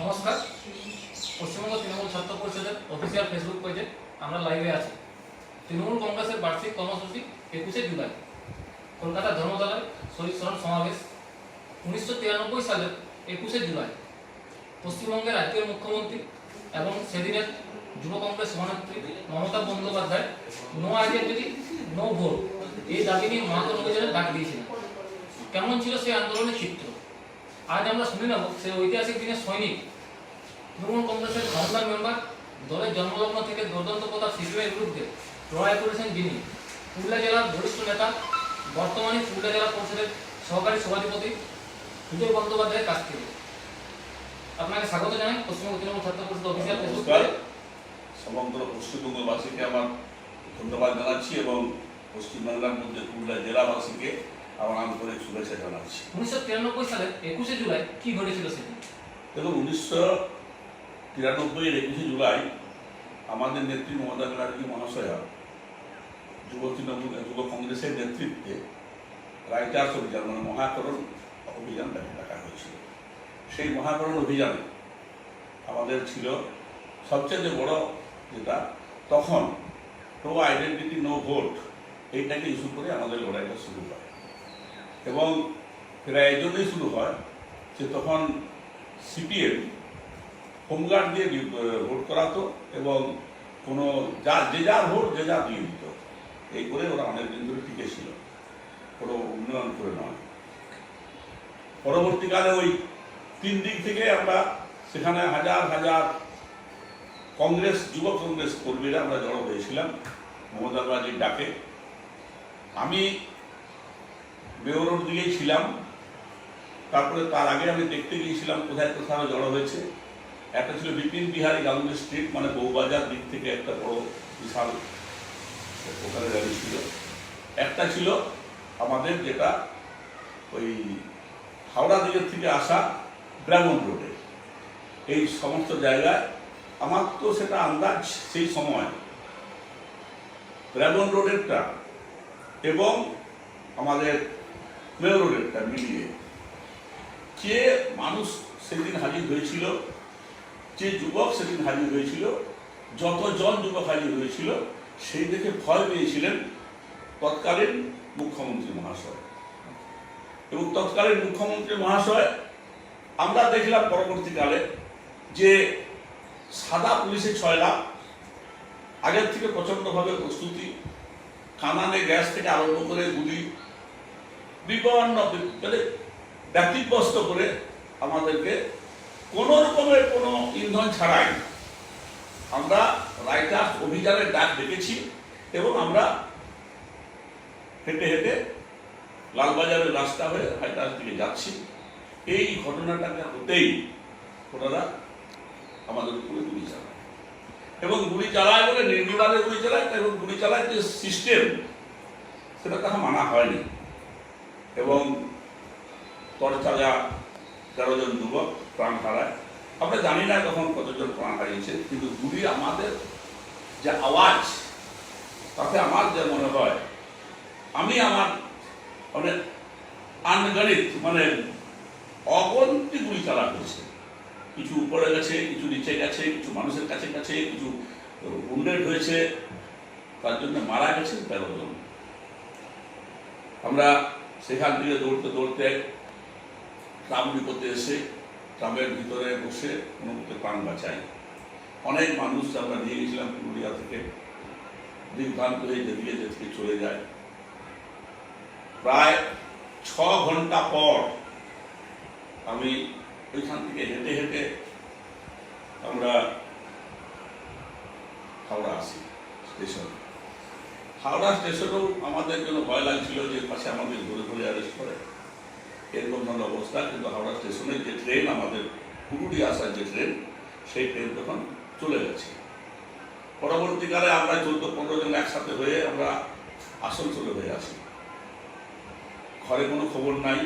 নমস্কার। পশ্চিমবঙ্গ তৃণমূল ছাত্র পরিষদের অফিসিয়াল ফেসবুক পেজে আমরা লাইভে আছি। তৃণমূল কংগ্রেসের বার্ষিক কর্মসূচি একুশে জুলাই, কলকাতা ধর্মতলায় শহীদ স্মরণ সমাবেশ, উনিশশো তিরানব্বই সালের একুশে জুলাই। পশ্চিমবঙ্গের রাজ্যের মুখ্যমন্ত্রী এবং সেদিনের যুব কংগ্রেস সভানেত্রী Mamata Bandyopadhyay no identity no vote এই দাবি নিয়ে মহাজন অভিযানে ডাক দিয়েছিলেন। কেমন ছিল সেই আন্দোলনের চিত্র? আজ আমরা শুনে নেব সেই ঐতিহাসিক দিনের সৈনিক। তৃণমূল কংগ্রেসের কাউন্সিলর মেম্বার দলের জন্মলগ্ন থেকে দুর্দান্ত প্রতাপ সিপিএমের বিরুদ্ধে লড়াই করেছেন যিনি। পুরুলিয়া জেলার বরিষ্ঠ নেতা বর্তমানে পুরুলিয়া জেলা পরিষদের সহকারী সভাধিপতি সুজয় বন্দ্যোপাধ্যায়ের কাছ থেকে। আপনাকে স্বাগত জানাই পশ্চিমবঙ্গ তৃণমূল ছাত্র পরিষদ অফিসিয়াল সমগ্র পশ্চিমবঙ্গবাসীকে আমার ধন্যবাদ জানাচ্ছি এবং পশ্চিমবাংলার মধ্যে পুরুলিয়া জেলাবাসীকে আমার আন্তরিক শুভেচ্ছা জানাচ্ছি। উনিশশো তিরানব্বই সালের একুশে জুলাই কি ঘটেছিল সেদিন? দেখুন উনিশশো তিরানব্বইয়ের একুশে জুলাই আমাদের নেত্রী মমতা ব্যানার্জি মহাশয়া যুব তৃণমূল যুব কংগ্রেসের নেতৃত্বে রাইটার্স অভিযান মানে মহাকরণ অভিযান ডাকা হয়েছিল। সেই মহাকরণ অভিযানে আমাদের ছিল সবচেয়ে বড় যেটা তখন নো আইডেন্টিটি নো ভোট এইটাকে ইস্যু করে আমাদের লড়াইটা শুরু হয়। এবং প্রায় এই জন্যই শুরু হয় যে তখন সিপিএম হোমগার্ড দিয়ে ভোট করাতো এবং কোনো যা যে যার ভোট, যে যা দিয়ে দিত। এই করে ওরা অনেক দিন ধরে টিকে ছিল। কোনো উন্নয়ন করে নয়। পরবর্তীকালে ওই তিন দিক থেকে আমরা সেখানে হাজার হাজার কংগ্রেস, যুব কংগ্রেস কর্মীরা আমরা জড়ো হয়েছিলাম। মমতা ব্যানার্জির ডাকে। আমি বেউরোর দিকেই ছিলাম। তারপরে তার আগে আমি দেখতে গিয়েছিলাম কোথায় কোথাও জড়ো হয়েছে। একটা ছিল বিপিন বিহারী গান্ধী স্ট্রিট মানে বউবাজার দিক থেকে একটা বড় বিশাল ওখানে গাড়ি ছিল। একটা ছিল আমাদের যেটা ওই হাওড়া দিকের থেকে আসা ব্রাহ্মণ রোডে এই সমস্ত জায়গায় আমার তো সেটা আন্দাজ সেই সময়। ব্রাহ্মণ রোডেরটা এবং আমাদের মেয়র রোডেরটা মিলিয়ে যে মানুষ সেদিন হাজির হয়েছিল যে যুবক সেদিন হাজির হয়েছিল, যতজন যুবক হাজির হয়েছিল, সেই দেখে ভয় পেয়েছিলেন তৎকালীন মুখ্যমন্ত্রী মহাশয়। এবং তৎকালীন মুখ্যমন্ত্রী মহাশয়, আমরা দেখলাম পরবর্তীকালে যে সাদা পুলিশের ছয় লাখ, আগের থেকে প্রচণ্ডভাবে প্রস্তুতি কামানে গ্যাস থেকে আরম্ভ করে গুলি বিভিন্ন মানে ব্যতিব্যস্ত করে আমাদেরকে কোনো রকমের কোনো ইন্ধন ছাড়াই আমরা রাইটার্স অভিযানের ডাক ডেকেছি এবং আমরা হেঁটে হেঁটে লালবাজারের রাস্তা হয়ে রাইটার্স দিকে যাচ্ছি। এই ঘটনাটাকে হতেই ওনারা আমাদের উপরে গুলি চালায়। এবং গুলি চালায় বলে নির্বিবাদে গুলি চালায় এবং গুলি চালায় যে সিস্টেম সেটা তাহা মানা হয়নি। এবং তরতাজা তেরো জন যুবক প্রাণ হারায়। আমরা জানি না তখন কতজন প্রাণ হারিয়েছে, কিন্তু গুলি আমাদের যে আওয়াজ, তাতে আমার যে মনে হয়, আমি আমার মানে আনগণিত মানে অগন্তি গুলি চালা হয়েছে কিছু উপরে গেছে, কিছু নিচে গেছে, কিছু মানুষের কাছে গেছে, কিছু উন্ডেড হয়েছে, তার জন্য মারা গেছে তেরো জন। আমরা সেখান থেকে দৌড়তে দৌড়তে ট্রাম বিপদে এসে ট্রামের ভিতরে বসে কোনো মতে প্রাণ বাঁচাই। অনেক মানুষ আমরা নিয়ে গেছিলাম পুরুলিয়া থেকে দিগ্ভ্রান্ত হয়ে যেদিকে যেদিকে চলে যায়। প্রায় ছ ঘণ্টা পর আমি ওইখান থেকে হেঁটে হেঁটে আমরা হাওড়া আসি, স্টেশন। হাওড়া স্টেশনেও আমাদের জন্য ভয় লাগছিল যে পাশে আমাদের ঘুরে ঘুরে অ্যারেস্ট করে। এরকম ধরনের অবস্থা, কিন্তু হাওড়া স্টেশনের যে ট্রেন আমাদের পুরুলিয়া আসার যে ট্রেন সেই ট্রেন তখন চলে গেছে। পরবর্তীকালে আমরা চোদ্দ পনেরো জন একসাথে হয়ে আমরা আসানসোলে হয়ে আসি। ঘরে কোনো খবর নাই,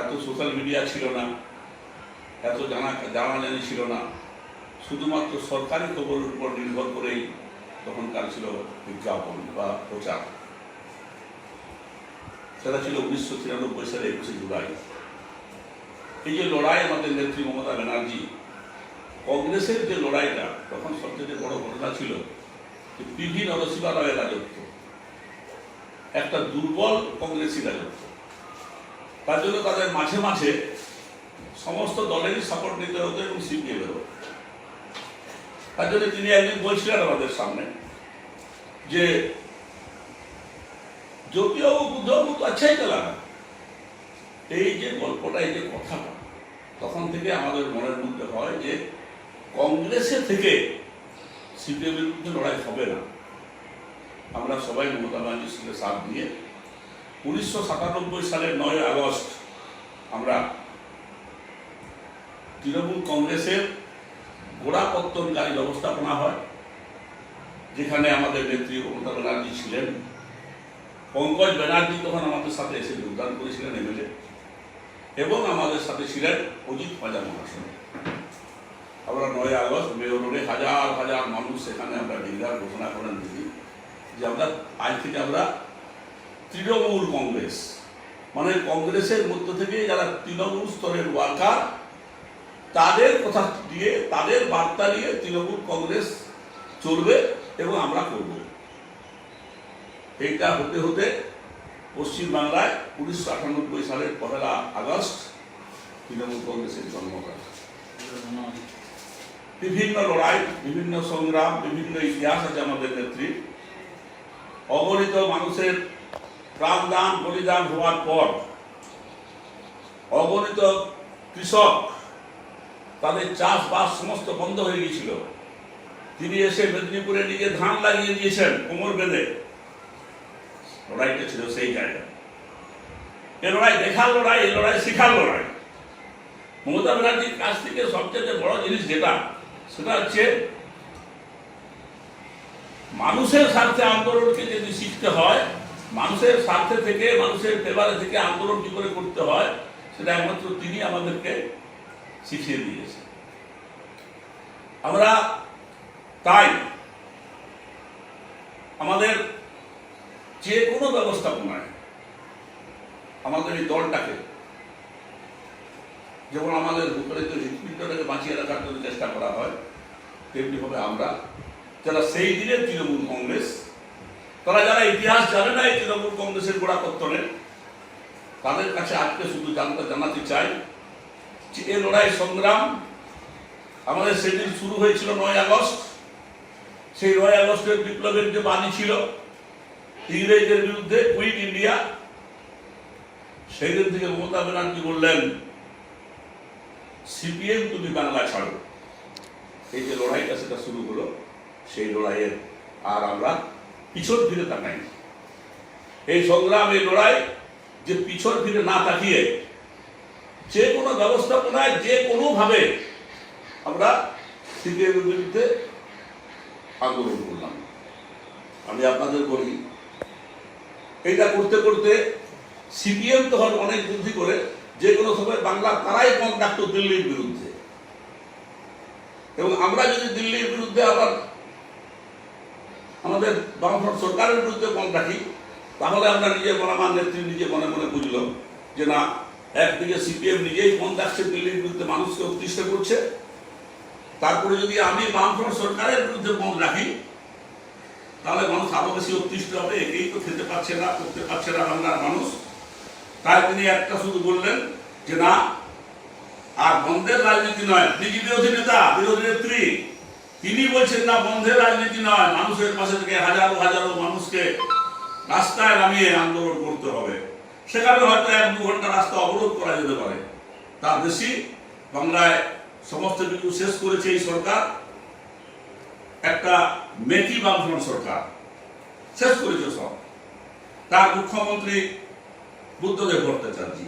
এত সোশ্যাল মিডিয়া ছিল না, এত জানা জানাজানি ছিল না। শুধুমাত্র সরকারি খবরের উপর নির্ভর করেই তখনকার ছিল বিজ্ঞাপন বা প্রচার। সেটা ছিল উনিশশো তিরানব্বই সালে একুশে জুলাই। এই যে লড়াই আমাদের নেত্রী মমতা ব্যানার্জি, কংগ্রেসের যে লড়াইটা, তখন সবচেয়ে বড় ঘটনা ছিল যে পিভি নরসিংহ রায়ের রাজত্ব। একটা দুর্বল কংগ্রেসই রাজত্ব। তার জন্য তাদের মাঝে মাঝে সমস্ত দলেরই সাপোর্ট নিতে হতো এবং সিপিএমেরও তার জন্য তিনি একদিন বলছিলেন আমাদের সামনে যে, জ্যোতিবাবু, বুদ্ধবাবু তো আচ্ছাই চলা এই যে গল্পটা, এই যে কথাটা, তখন থেকে আমাদের মনের মধ্যে হয় যে, কংগ্রেসে থেকে সিপিএমের বিরুদ্ধে লড়াই হবে না। আমরা সবাই মমতা ব্যানার্জির সঙ্গে সাথ দিয়ে উনিশশো সাতানব্বই সালের নয় আগস্ট আমরা তৃণমূল কংগ্রেসের গোড়াপত্তনকারী ব্যবস্থাপনা হয়, যেখানে আমাদের নেত্রী মমতা ব্যানার্জি ছিলেন। পঙ্কজ ব্যানার্জি তখন আমাদের সাথে এসে যোগদান করেছিলেন, এমএলএ। এবং আমাদের সাথে ছিলেন অজিত পাজা মহাশয়। আমরা নয় আগস্ট মেয়র রোডে হাজার হাজার মানুষ সেখানে আমরা ডিগ্রার ঘোষণা করেন দিদি, যে আমরা, আজ থেকে আমরা তৃণমূল কংগ্রেস। মানে কংগ্রেসের মধ্য থেকে যারা তৃণমূল স্তরের ওয়ার্কার তাদের কথা দিয়ে, তাদের বার্তা দিয়ে তৃণমূল কংগ্রেস চলবে এবং আমরা করব। এইটা হতে হতে পশ্চিমবাংলায় উনিশশো আটানব্বই সালের পহেলা আগস্ট তৃণমূল কংগ্রেসের জন্ম হয়। বিভিন্ন লড়াই, বিভিন্ন সংগ্রাম, বিভিন্ন ইতিহাস আছে আমাদের নেত্রী। অগণিত মানুষের প্রাণদান, বলিদান হওয়ার পর অগণিত কৃষক তাদের চাষবাস সমস্ত বন্ধ হয়ে গিয়েছিল। তিনি এসে মেদিনীপুরে নিজে ধান লাগিয়ে দিয়েছেন, কোমর বেঁধে। লড়াইটা ছিল সেই জায়গা। এ লড়াই দেখার লড়াই, এ লড়াই শিখার লড়াই। মমতা ব্যানার্জির কাছ থেকে সবচেয়ে বড় জিনিস যেটা, সেটা হচ্ছে মানুষের স্বার্থে আন্দোলনকে যদি শিখতে হয়, মানুষের স্বার্থে থেকে, মানুষের ফেভারে থেকে আন্দোলন কি করে করতে হয়, সেটা একমাত্র তিনি আমাদেরকে শিখিয়ে দিয়েছেন আমরা তাই আমাদের যে কোনো ব্যবস্থাপনায় আমাদের এই দলটাকে, যেমন আমাদের বিপরীত হৃৎপিণ্ডটাকে বাঁচিয়ে রাখার জন্য চেষ্টা করা হয়, তেমনি তেমনিভাবে আমরা যারা সেই দিনের তৃণমূল কংগ্রেস, তারা যারা ইতিহাস জানে না এই তৃণমূল কংগ্রেসের গোড়াপত্তনের তাদের কাছে আজকে শুধু জানতে জানাতে চাই যে লড়াই সংগ্রাম আমাদের সেদিন শুরু হয়েছিল নয় আগস্ট। সেই নয় আগস্টের বিপ্লবের যে বাণী ছিল ইংরেজদের বিরুদ্ধে কুইট ইন্ডিয়া সেই দিন থেকে মমতা ব্যানার্জি বললেন, সিপিএম তুমি বাংলা ছাড়ো। এই যে লড়াইটা সেটা শুরু হলো, সেই লড়াইয়ের আর আমরা পিছন ফিরে তাকাই এই সংগ্রাম, এই লড়াই যে পিছন ফিরে না তাকিয়ে যে কোনো ব্যবস্থাপনায় যে কোনোভাবে আমরা সিপিএম এর বিরুদ্ধে আন্দোলন করলাম। আমি আপনাদের বলি এটা করতে করতে সিপিএম তখন অনেক বুদ্ধি করে যে কোনো সময় বাংলা তারাই কম ডাকতো দিল্লির বিরুদ্ধে। এবং আমরা যদি দিল্লির বিরুদ্ধে আবার আমাদের বামফ্রন্ট সরকারের বিরুদ্ধে কম রাখি তাহলে আমরা নিজে মনে আমার নেত্রী নিজে মনে মনে বুঝলাম যে না একদিকে সিপিএম নিজেই কম ডাকছে দিল্লির বিরুদ্ধে মানুষকে উত্তিষ্ট করছে। তারপরে যদি আমি বামফ্রন্ট সরকারের বিরুদ্ধে মত রাখি, তাহলে মানুষ আরও বেশি উত্তিষ্ট হবে, একেই তো খেতে পাচ্ছে না, করতে পারছে না বাংলার মানুষ। তাই তিনি একটা শুধু বললেন যে না, আর বন্ধের রাজনীতি নয় তিনি বিরোধী নেতা বিরোধী নেত্রী, তিনি বলছেন না বন্ধের রাজনীতি নয়, মানুষের পাশে থেকে হাজারো হাজারো মানুষকে রাস্তায় নামিয়ে আন্দোলন করতে হবে। সেখানে হয়তো এক দু ঘণ্টা রাস্তা অবরোধ করা যেতে পারে। তার বেশি বাংলায় সমস্ত কিছু শেষ করেছে এই সরকার। একটা মেকি বামফ্রন্ট সরকার শেষ করেছে সব। তার মুখ্যমন্ত্রী বুদ্ধদেব ভট্টাচার্য,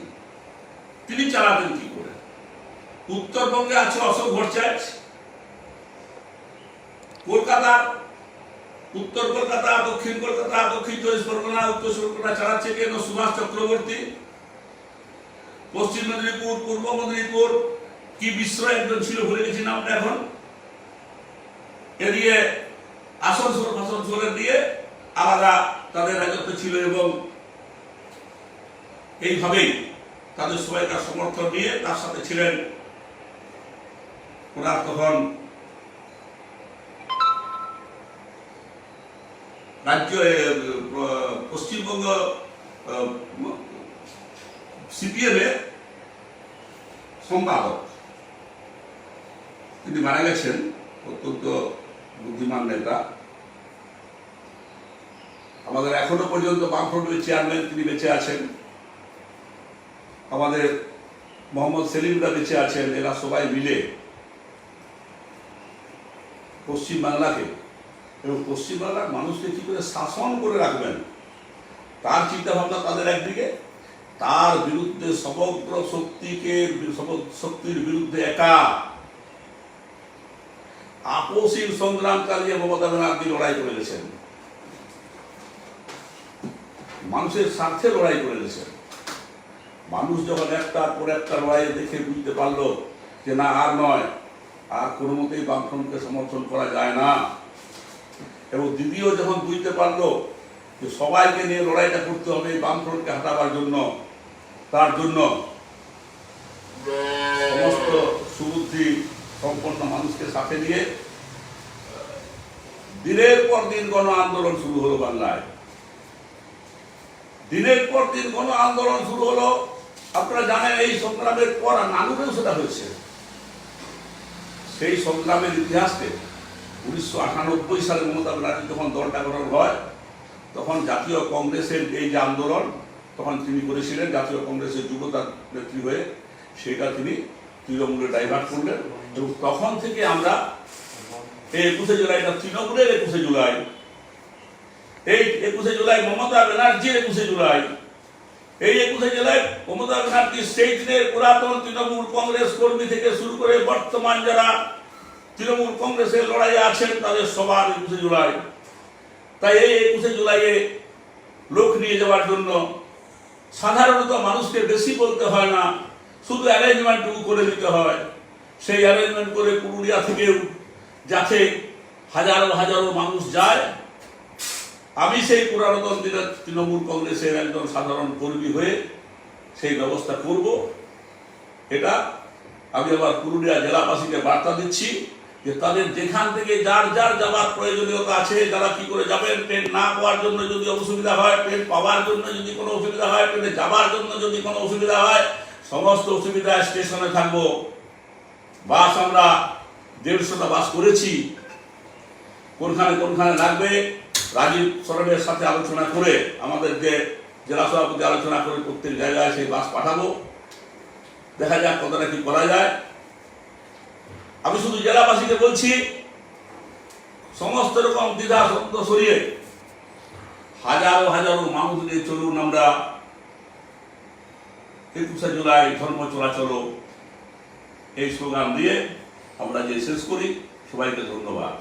তিনি চালাতেন কি করে? উত্তরবঙ্গে আছে অশোক ভট্টাচার্য কলকাতা উত্তর কলকাতা, দক্ষিণ কলকাতা, দক্ষিণ চব্বিশ পরগনা, উত্তর চব্বিশ চালাচ্ছে কেন সুভাষ চক্রবর্তী? পশ্চিম মেদিনীপুর, পূর্ব মেদিনীপুর, কি বিশ্ব একজন ছিল ভুলে গেছি নামটা এখন। এদিকে আসানসোল ফাসানসোলের দিয়ে আলাদা তাদের রাজত্ব ছিল এবং এইভাবেই তাদের সবাইকার সমর্থন নিয়ে তার সাথে ছিলেন ওনার তখন রাজ্য পশ্চিমবঙ্গ সিপিএম এর সম্পাদক। তিনি মারা গেছেন, অত্যন্ত বুদ্ধিমান নেতা। আমাদের এখনও পর্যন্ত বামফ্রন্টের চেয়ারম্যান তিনি বেঁচে আছেন। আমাদের মোহাম্মদ সেলিমরা বেঁচে আছেন, এরা সবাই মিলে পশ্চিম বাংলাকে এবং পশ্চিমবাংলার মানুষকে কি করে শাসন করে রাখবেন? তার চিন্তা ভাবনা তাদের একদিকে, তার বিরুদ্ধে সমগ্র শক্তিকে শক্তির বিরুদ্ধে একা। আপোষহীন সংগ্রাম চালিয়ে মমতা ব্যানার্জি লড়াই করে গেছেন। মানুষের স্বার্থে লড়াই করে গেছেন। মানুষ যখন একটার পর একটা লড়াই দেখে বুঝতে পারল যে না, আর নয়, আর কোনো মতেই বামফ্রন্টকে সমর্থন করা যায় না। এবং দ্বিতীয় যখন বুঝতে পারল যে সবাইকে নিয়ে লড়াইটা করতে হবে, বামফ্রন্টকে হাঁটাবার জন্য, তার জন্য সমস্ত সুবুদ্ধি সম্পন্ন মানুষকে সাথে নিয়ে, দিনের পর দিন গণ আন্দোলন শুরু হলো বাংলায়। দিনের পর দিন গণ আন্দোলন শুরু হলো, আপনারা জানেন এই সংগ্রামের পর নানুরেও সেটা হয়েছে। সেই সংগ্রামের ইতিহাসকে উনিশশো আটানব্বই সালে মমতা ব্যানার্জি যখন দলটা গঠন হয়, তখন জাতীয় কংগ্রেসের এই যে আন্দোলন, তখন তিনি করেছিলেন জাতীয় কংগ্রেসের যুবতা নেত্রী হয়ে। সেটা তিনি তৃণমূলে ডাইভার্ট করলেন। এবং তখন থেকে আমরা এই একুশে জুলাইটা তৃণমূলের একুশে জুলাই। এই একুশে জুলাই মমতা ব্যানার্জির একুশে জুলাই। এই একুশে জুলাই মমতা ব্যানার্জি সেই দিনের পুরাতন তৃণমূল কংগ্রেস কর্মী থেকে শুরু করে বর্তমান যারা তৃণমূল কংগ্রেসের লড়াইয়ে আছেন তাদের সবার একুশে জুলাই। তাই এই একুশে জুলাইয়ে লোক নিয়ে যাওয়ার জন্য সাধারণত মানুষকে বেশি বলতে হয় না, শুধু অ্যারেঞ্জমেন্টটুকু করে দিতে হয়। সেই অ্যারেঞ্জমেন্ট করে পুরুলিয়া থেকেও যাতে হাজারো হাজারো মানুষ যায়। আমি সেই পুরাতন দিনের তৃণমূল কংগ্রেসের একজন সাধারণ কর্মী হয়ে সেই ব্যবস্থা করব। এটা আমি আবার পুরুলিয়া জেলাবাসীকে বার্তা দিচ্ছি। যে তাদের যেখান থেকে যার যার যাবার প্রয়োজনীয়তা আছে, যারা কি করে যাবেন, ট্রেন না পাওয়ার জন্য যদি অসুবিধা হয়, ট্রেন পাওয়ার জন্য যদি কোনো অসুবিধা হয়, ট্রেনে যাবার জন্য যদি কোনো অসুবিধা হয়, সমস্ত অসুবিধা স্টেশনে থাকব। বাস আমরা দেড়শোটা বাস করেছি। কোনখানে কোনখানে লাগবে, রাজীব সরণের সাথে আলোচনা করে আমাদের যে জেলা সভাপতি আলোচনা করে প্রত্যেক জায়গায় সেই বাস পাঠাবো। দেখা যাক কতটা কি করা যায়। আমি শুধু জেলাবাসীকে বলছি, সমস্ত রকম দ্বিধা শব্দ সরিয়ে হাজারো হাজারো মানুষ নিয়ে চলুন আমরা। একুশে জুলাই ধর্ম চলাচল এই স্লোগান দিয়ে আমরা যে শেষ করি, সবাইকে ধন্যবাদ।